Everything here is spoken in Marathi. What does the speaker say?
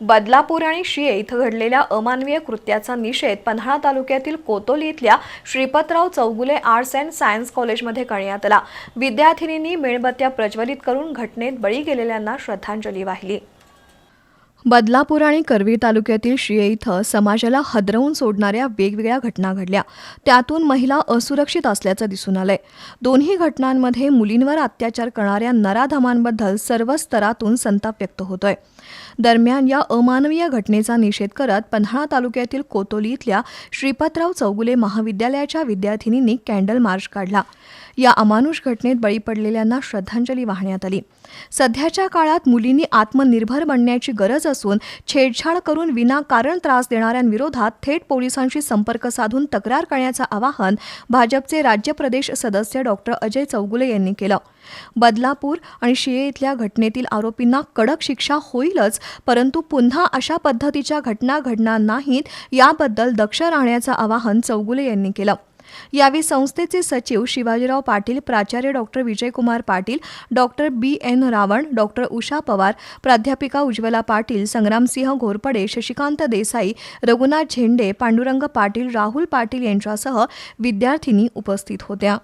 बदलापूर आणि शिये इथं घडलेल्या अमानवीय कृत्याचा निषेध पन्हाळा तालुक्यातील कोतोली इथल्या Shripatrao Chougule arts and science कॉलेजमध्ये करण्यात आला. विद्यार्थिनींनी मेणबत्त्या प्रज्वलित करून घटनेत बळी गेलेल्यांना श्रद्धांजली वाहिली. बदलापूर आणि करवीर तालुक्यातील शिये इथं समाजाला हदरवून सोडणाऱ्या वेगवेगळ्या घटना घडल्या. त्यातून महिला असुरक्षित असल्याचं दिसून आलंय. दोन्ही घटनांमध्ये मुलींवर अत्याचार करणाऱ्या नराधमांबद्दल सर्व स्तरातून संताप व्यक्त होतोय. दरम्यान या अमानवीय घटनेचा निषेध करत पन्हाळा तालुक्यातील कोतोली इथल्या श्रीपतराव चौगुले महाविद्यालयाच्या विद्यार्थिनींनी कॅन्डल मार्च काढला. या अमानुष घटनेत बळी पडलेल्यांना श्रद्धांजली वाहण्यात आली. सध्याच्या काळात मुलींनी आत्मनिर्भर बनण्याची गरज असून छेडछाड करून विनाकारण त्रास देणाऱ्यांविरोधात थेट पोलिसांशी संपर्क साधून तक्रार करण्याचं आवाहन भाजपचे राज्य प्रदेश सदस्य डॉक्टर अजय चौगुले यांनी केलं. बदलापूर आणि शिये इथल्या घटनेतील आरोपींना कडक शिक्षा होईलच परंतु पुन्हा अशा पद्धतीच्या घटना घडणार नाहीत याबद्दल दक्ष राहण्याचं आवाहन चौगुले यांनी केलं. यावेळी संस्थेचे सचिव शिवाजीराव पाटील प्राचार्य doctor Vijaykumar Patil doctor B. N. Ravan doctor Usha Pawar प्राध्यापिका उज्ज्वला पाटील संग्रामसिंह घोरपडे शशिकांत देसाई रघुनाथ झेंडे पांडुरंग पाटील राहुल पाटील यांच्यासह विद्यार्थिनी उपस्थित होत्या.